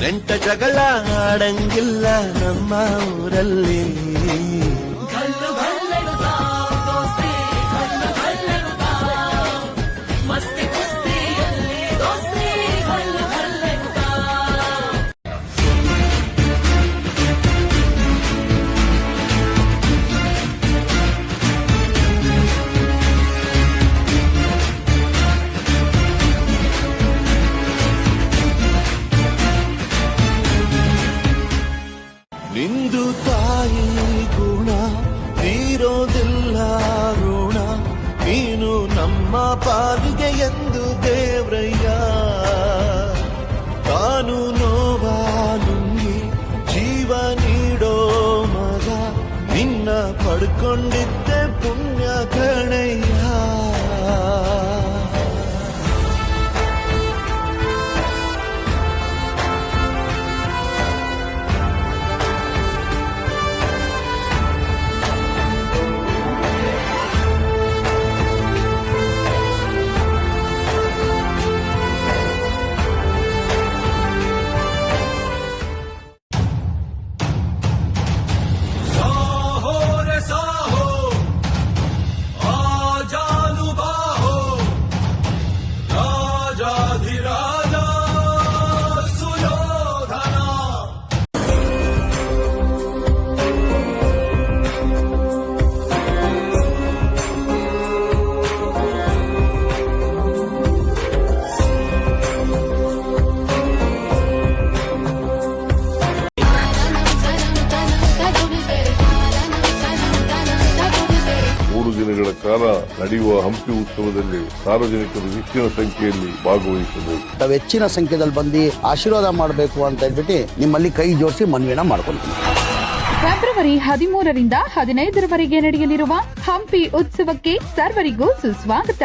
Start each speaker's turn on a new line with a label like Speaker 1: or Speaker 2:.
Speaker 1: ನೆಂಟ ಜಗಳ ಆಡಂಗಿಲ್ಲ ನಮ್ಮ ಊರಲ್ಲಿ ಎಂದು ದೇವ್ರಯ್ಯ ತಾನು ನೋವಾಲುಂಗಿ ಜೀವ ನೀಡೋ ಮಗ ನಿನ್ನ ಪಡ್ಕೊಂಡಿದ್ದೆ ಪುಣ್ಯ ಕಣಯ್ಯ.
Speaker 2: ದಿನಗಳ ಕಾಲ ನಡೆಯುವ ಹಂಪಿ ಉತ್ಸವದಲ್ಲಿ ಸಾರ್ವಜನಿಕರು ಹೆಚ್ಚಿನ ಸಂಖ್ಯೆಯಲ್ಲಿ ಭಾಗವಹಿಸಬೇಕು.
Speaker 3: ತಾವು ಹೆಚ್ಚಿನ ಸಂಖ್ಯೆಯಲ್ಲಿ ಬಂದು ಆಶೀರ್ವಾದ ಮಾಡಬೇಕು ಅಂತ ಹೇಳ್ಬಿಟ್ಟು ನಿಮ್ಮಲ್ಲಿ ಕೈ ಜೋಡಿಸಿ ಮನವಿನ ಮಾಡ್ಕೊಳ್ತೀನಿ.
Speaker 4: ಫೆಬ್ರವರಿ ಹದಿಮೂರರಿಂದ ಹದಿನೈದರವರೆಗೆ ನಡೆಯಲಿರುವ ಹಂಪಿ ಉತ್ಸವಕ್ಕೆ ಸರ್ವರಿಗೂ ಸುಸ್ವಾಗತ.